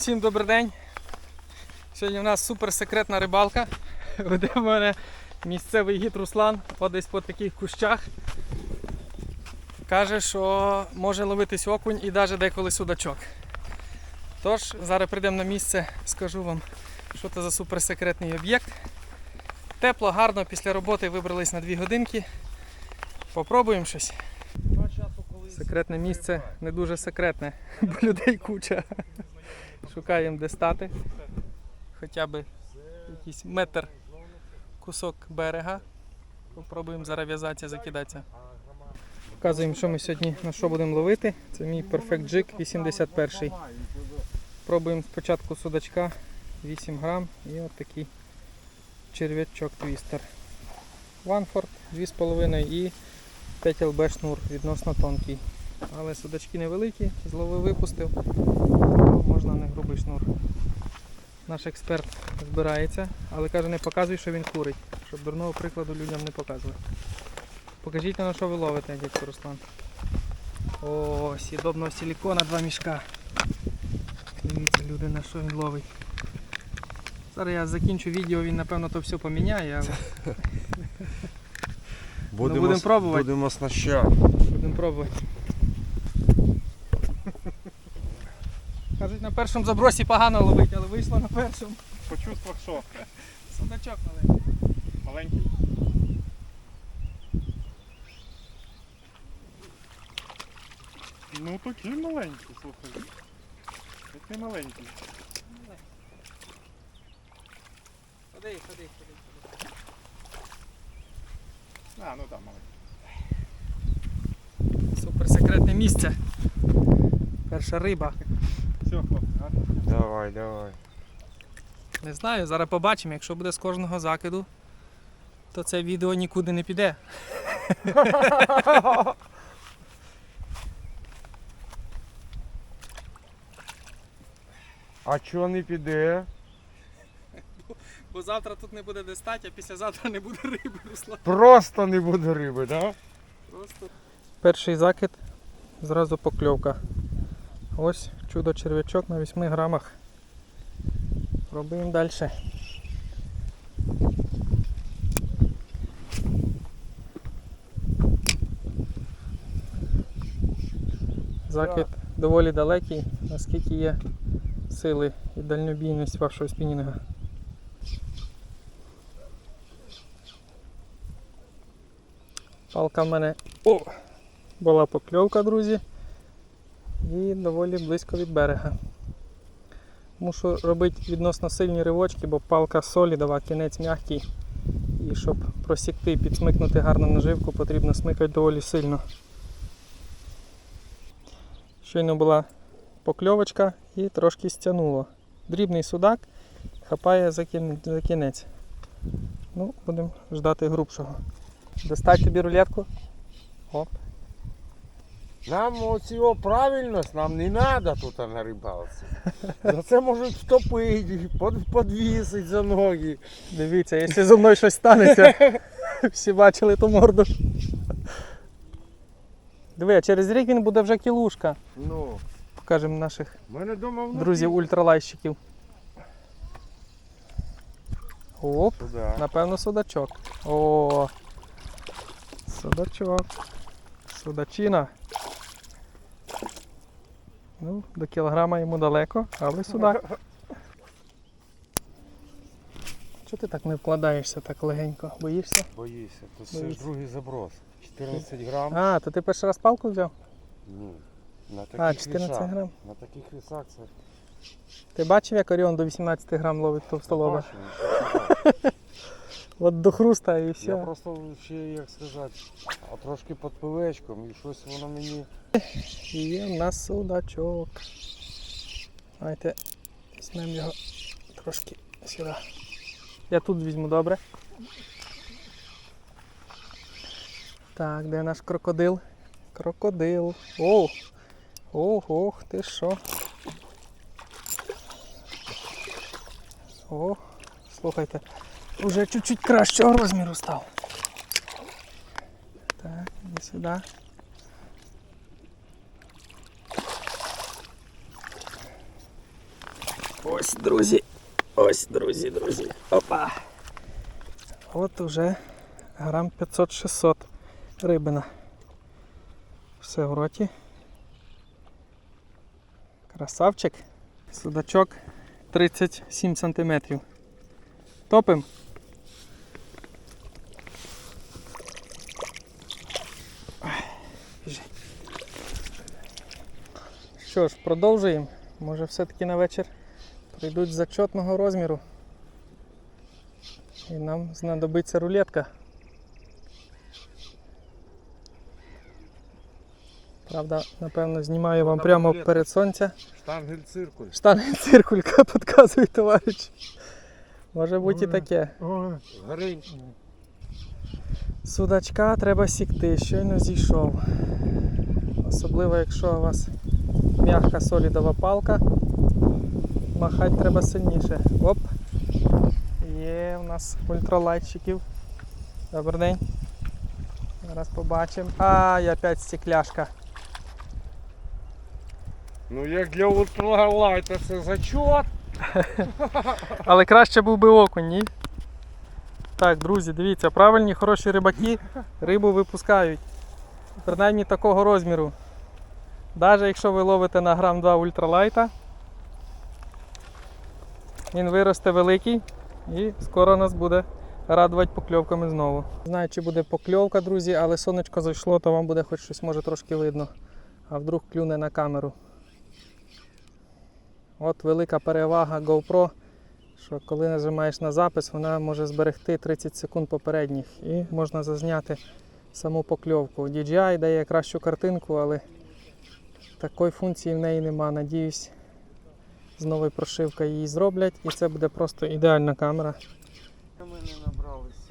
Всім добрий день. Сьогодні у нас суперсекретна рибалка. Веде в мене місцевий гід Руслан, десь по таких кущах. Каже, що може ловитись окунь і навіть деколи судачок. Тож, зараз прийдемо на місце, скажу вам, що це за суперсекретний об'єкт. Тепло, гарно, після роботи вибрались на 2 годинки. Попробуємо щось. Секретне місце не дуже секретне, бо людей куча. Шукаємо де стати. Хоча б якийсь метр кусок берега. Попробуємо зараз в'язатися, закидатися. Показуємо, що ми сьогодні на що будемо ловити. Це мій Perfect Jig 81. Пробуємо спочатку судачка 8 грам і от такий черв'ячок твістер. Ванфорд 2,5 і 5 ЛБ шнур відносно тонкий. Але судачки невеликі, зловив випустив, то можна не грубий шнур. Наш експерт збирається, але каже, не показуй, що він курить, щоб дурного прикладу людям не показувати. Покажіть на що ви ловите, дядько Руслан. О, сідобного силікона два мішка. Дивіться, люди, на що він ловить. Зараз я закінчу відео, він напевно то все поміняє, але Будемо, будемо пробувати. Будемо оснащати. Будемо пробувати. Кажуть, на першому забросі погано ловить, але вийшло на першому. По чувствах що? Судачок маленький. Маленький. Ну такий маленький, слухай. Такий маленький. Ходи, ходи, ходи. ходи. А, ну так, маленький. Супер секретне місце. Перша риба. Все, хлопці, а? Давай, давай. Не знаю, зараз побачимо. Якщо буде з кожного закиду, то це відео нікуди не піде. А чого не піде? Бо завтра тут не буде де стати, а післязавтра не буде риби, Руслан. Просто не буде риби, так? Просто. Перший закид, зразу покльовка. Ось чудо черв'ячок на 8 грамах. Пробуємо далі. Закид доволі далекий, наскільки є сили і дальнобійність вашого спінінга. Палка в мене о, була покльовка, друзі. І доволі близько від берега. Мушу робити відносно сильні ривочки, бо палка солідова, кінець м'який. І щоб просікти підсмикнути гарну наживку, потрібно смикати доволі сильно. Щойно була покльовочка і трошки стягнуло. Дрібний судак хапає за кінець. Ну, будемо ждати грубшого. Достать тобі рулетку. Оп. Нам оці о, правильність нам не треба тут на рибалці. За це можуть втопити, под- подвісити за ноги. Дивіться, якщо зі мною щось станеться, всі бачили ту морду. Диви, а через рік він буде вже кілушка. Ну, Покажемо наших мене друзів ультралайщиків. Оп, Туди. напевно, судачок. О, судачок. Судачина. Ну, до кілограма йому далеко, але судак. Чого ти так не вкладаєшся так легенько? Боїшся? Боїся, тут це ж другий заброс. 14 грам. А, то ти перший раз палку взяв? Ні. На таких А, 14 вісах. грам. На таких вісах це Ти бачив, як Оріон до 18 грам ловить товстолоба? бачу. От до хруста і Я просто ще, як сказати, а трошки під пивечком і щось воно мені. Є в нас судачок. Давайте візьмемо його трошки сюди. Я тут візьму, добре? Так, де наш крокодил? Крокодил. О! Ох, ох, ти що? О, слухайте, вже чуть-чуть кращого розміру став. Так, іди сюди. Ось, друзі. Ось, друзі, друзі. Опа. От уже грам 500-600 рибина. Все в роті. Красавчик. Судачок 37 сантиметрів. Топим. Що ж, продовжуємо. Може все-таки на вечір прийдуть з зачетного розміру. І нам знадобиться рулетка. Правда, напевно, знімаю вам прямо перед сонця. Штангель циркуль. Штанги циркулька, підказує товариш. Може бути і таке. Ой, Горень. Судачка треба сікти, щойно зійшов. Особливо, якщо у вас м'яка солідова палка, махати треба сильніше. Оп! Є у нас ультралайтчиків. Добрий день. Зараз побачимо. А, і опять стекляшка. Ну як для ультралайта це зачот. Але краще був би окунь, ні? Так, друзі, дивіться, правильні, хороші рибаки рибу випускають. Принаймні такого розміру. Навіть якщо ви ловите на грам 2 ультралайта, він виросте великий і скоро нас буде радувати покльовками знову. Не знаю, чи буде покльовка, друзі, але сонечко зайшло, то вам буде хоч щось може трошки видно. А вдруг клюне на камеру. От велика перевага GoPro, що коли нажимаєш на запис, вона може зберегти 30 секунд попередніх і можна зазняти саму покльовку. DJI дає кращу картинку, але такої функції в неї нема. Надіюсь, з новою прошивкою її зроблять і це буде просто ідеальна камера. Ми не набрали з.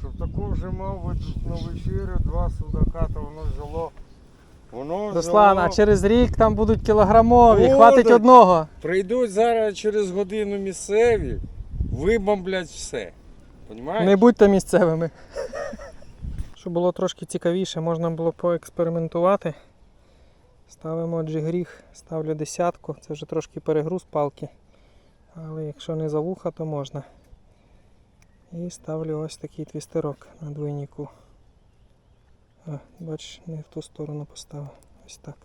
Щоб таку вже мав на вечерю два судака, то воно взяло. Воно Руслан, а через рік там будуть кілограмові, Будуть. хватить одного. Прийдуть зараз через годину місцеві, вибомблять все. Понімаєш? Не будьте місцевими. Щоб було трошки цікавіше, можна було поекспериментувати. Ставимо джигріг, ставлю десятку, це вже трошки перегруз палки. Але якщо не за вуха, то можна. І ставлю ось такий твістерок на двойнику. А, бачиш, не в ту сторону поставив. Ось так.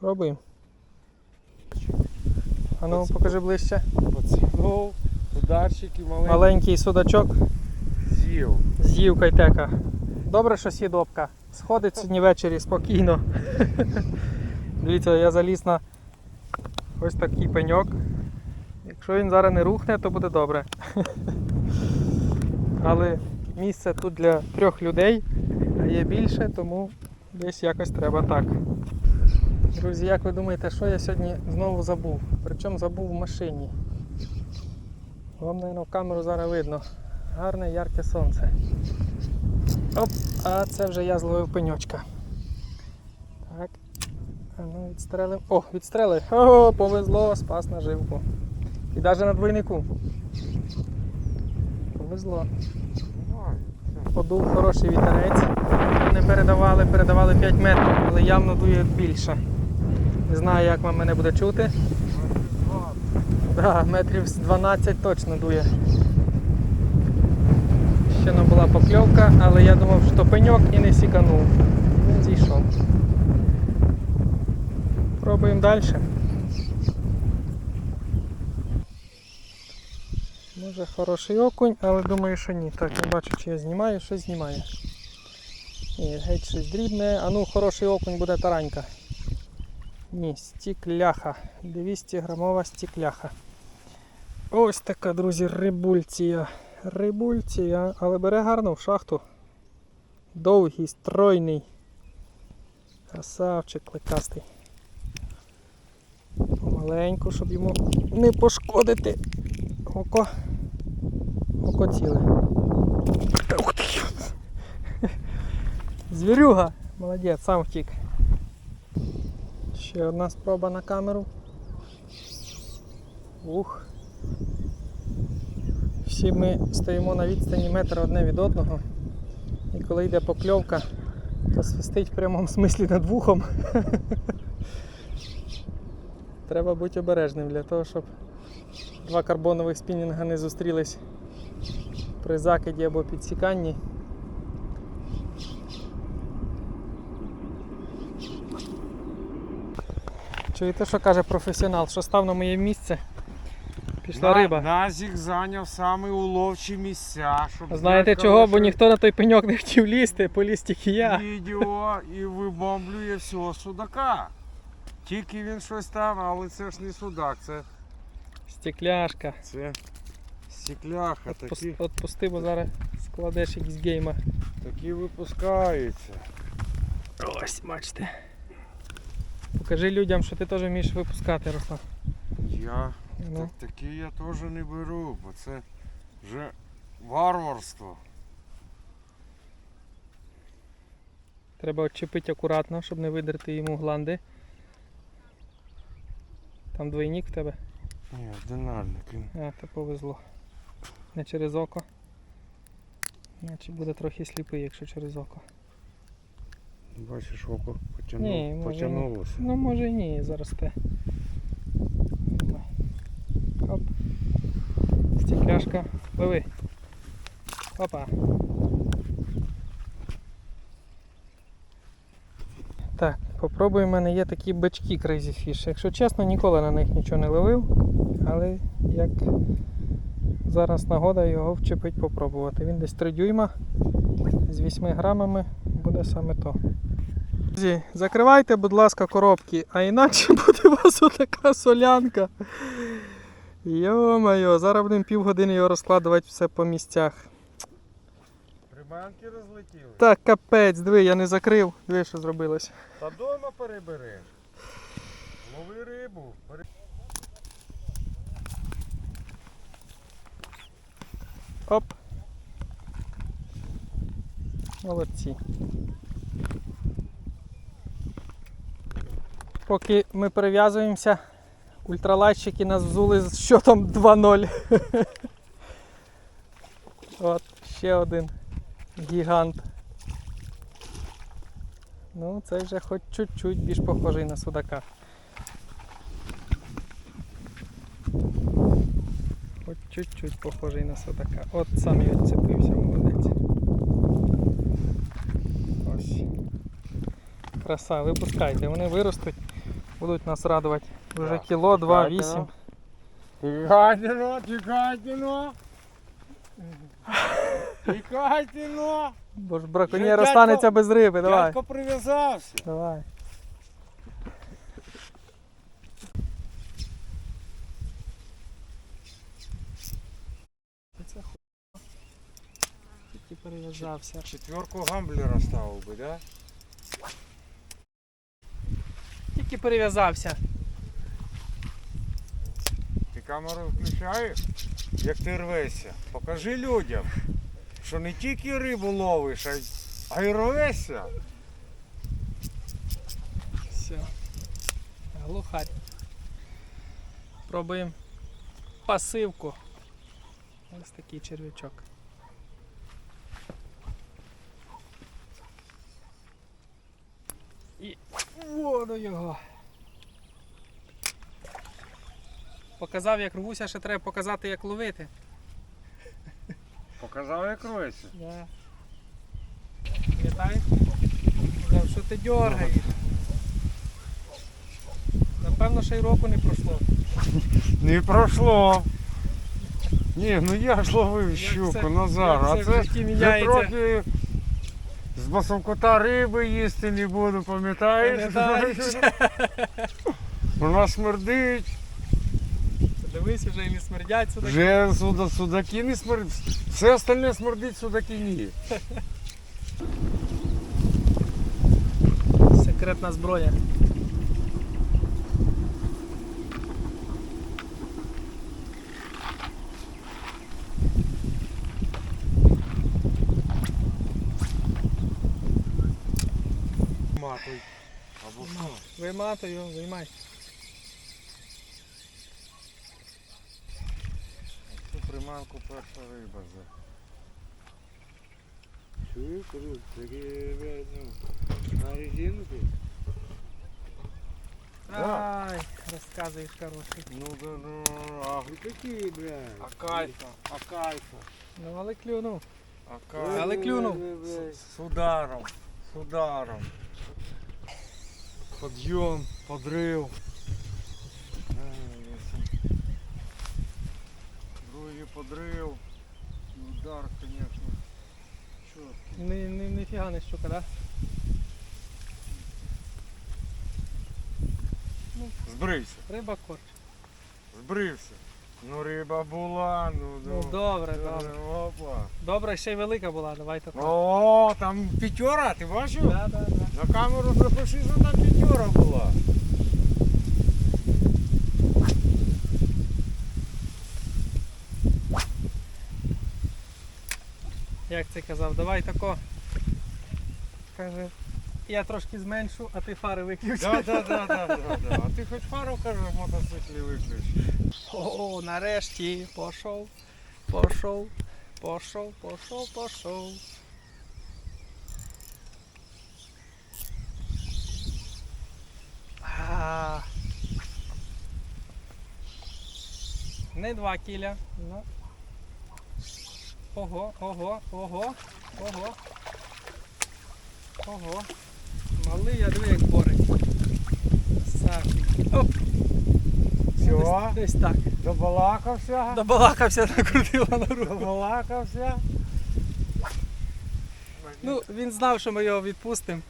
Пробуємо. А ну, покажи ближче. Поцінув, ударчик і маленький Маленький судачок з'їв. з'їв кайтека. Добре, що сідопка. Сходить сьогодні ввечері спокійно. Дивіться, я заліз на ось такий пеньок. Якщо він зараз не рухне, то буде добре. Але місце тут для трьох людей, а є більше, тому десь якось треба так. Друзі, як ви думаєте, що я сьогодні знову забув? Причому забув в машині. Вам, мабуть, в камеру зараз видно. Гарне ярке сонце. Оп, а це вже я зловив пеньочка. Так. Ну відстрелив. О, відстрелив. О, повезло, спас наживку. І навіть на двойнику. Повезло. Подув хороший вітерець. Не передавали, передавали 5 метрів, але явно дує більше. Не знаю, як вам мене буде чути. Да, метрів з 12 точно дує. Ще була покльовка, але я думав, що пеньок і не сіканув. Він зійшов. Пробуємо далі. Може хороший окунь, але думаю, що ні. Так, не бачу, чи я знімаю, щось знімає. Ні, геть щось дрібне. А ну, хороший окунь буде таранька. Ні, стікляха. 200 грамова стікляха. Ось така, друзі, рибульція. Рибульція, але бере гарно в шахту. Довгий, стройний. Красавчик кликастий. Помаленьку, щоб йому не пошкодити. Око. Око ціле. Ух ти! Звірюга! Молодець, сам втік. Ще одна спроба на камеру. Ух. Всі ми стоїмо на відстані метра одне від одного. І коли йде покльовка, то свистить в прямому смислі над вухом. Треба бути обережним для того, щоб два карбонових спінінга не зустрілись при закиді або підсіканні. Чуєте, що каже професіонал? Що став на моє місце? Пішла На- риба. Назік зайняв саме уловчі місця, щоб Знаєте чого? Бо ніхто на той пеньок не хотів лізти, поліз тільки я. Відео і вибомблює всього судака. Тільки він щось там, але це ж не судак, це, Стекляшка. це стекляха, Отпус- такі, Отпусти, бо зараз складеш якийсь гейма. такі випускаються. Ось, бачите. Покажи людям, що ти теж вмієш випускати, Руслан. Я Ну, так, такі я теж не беру, бо це вже варварство. треба відчепити акуратно, щоб не видерти йому гланди. Там двойник в тебе. Ні, динальник. А, то повезло. Не через око. Наче буде трохи сліпий, якщо через око. Бачиш, око потягну, потягнулося. Ну може і ні, зараз те. Давай. Оп. Стекляшка. Пливи. Опа. Так, попробуємо. У мене є такі бички Crazy Fish. Якщо чесно, ніколи на них нічого не ловив, але як зараз нагода його вчепить попробувати. Він десь 3 дюйма з 8 грамами буде саме то. Друзі, закривайте, будь ласка, коробки, а інакше буде у вас отака солянка. Йо-моє, зараз будемо півгодини його розкладувати все по місцях. Приманки розлетіли. Так, капець, диви, я не закрив. Диви, що зробилось. Та дома перебери. Лови рибу. Оп. Молодці. Поки ми перев'язуємося, ультралайтчики нас взули з щотом 2-0. От, ще один гігант. Ну, це вже хоч чуть-чуть більш похожий на судака. Хоч чуть-чуть похожий на судака. От сам і відцепився, молодець. Ось. Краса, випускайте, вони виростуть, будуть нас радувати. Так, кіло, два, вісім. Тікайте, ну, тікайте, ну. Тікайте, ну. Бо ж браконьєр останеться без риби, давай. Дядько прив'язався. Давай. Тільки перев'язався. Четверку гамблера ставив би, да? Тільки перев'язався. Камеру включаєш, як ти рвешся. Покажи людям, що не тільки рибу ловиш, а й, рвешся. Все. Глухарь. Пробуємо пасивку. Ось такий черв'ячок. І в воду його. Показав, як рвуся, ще треба показати, як ловити. Показав, як рвешся. Да. Пам'ятаєш? Казав, що ти дергаєш. Напевно, ще й року не пройшло. Не пройшло. Ні, ну я ж ловив щуку, все- Назар, як а все в це житті міняється. трохи з басовкота риби їсти не буду, пам'ятаєш? Пам'ятаєш? Нас смердить. Дивись, вже і не смердять сюди. Вже суда, судаки не смердить. Все остальне смердить, судаки ні. Секретна зброя. Матуй. Або що? Виматую, виймай. Приманку перша риба за. Чуєш, Русь, таке, ну, на резину ти? Ай, розказуєш хороший. Ну да ну, а какие, бля? А кайфа. А кайфа. Ну але клюнув. А кайфа. Але клюнув. С, с ударом, с ударом. Подъем, подрыв. Другий подрыв. І Удар, конечно. Чёткий. Ні, ні, ніфіга не щука, да? Збрився, Риба корч. збрився. Ну риба була, ну, Ну добре, ну, добре. Опа. Добре, ще й велика була, давайте так. О, там п'ятьора, ти бачив? Да, да, да. На камеру запиши, що там п'ятьора була. Як це казав, давай тако. Каже, я трошки зменшу, а ти фари виключи. Да, да, да, да, да, да. А ти хоч пару каже в мотоциклі виключ. О, нарешті пішов, пішов, пішов, пішов, пішов. Не два кіля. Ого, ого, ого, ого. Ого. Малий, я диви, як борець. Оп. Все, Десь, десь так. добалакався, Добалакався, накрутила на руку. добалакався. Ну, він знав, що ми його відпустимо.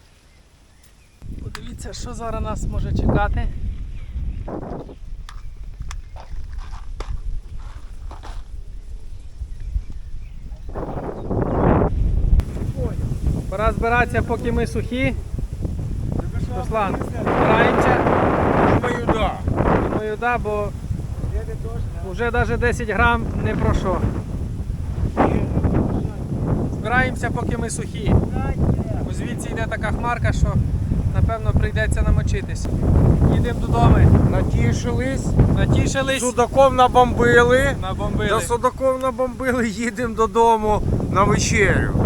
Подивіться, що зараз нас може чекати. Пора збиратися, поки ми сухі. Руслан, збираємося. Думаю, да. Думаю, да, бо вже навіть 10 грам не про що. Збираємося, поки ми сухі. Бо звідси йде така хмарка, що напевно прийдеться намочитись. Їдемо додому. Натішились, Натішились, судаков набомбили. набомбили До судаков набомбили, їдемо додому на вечерю.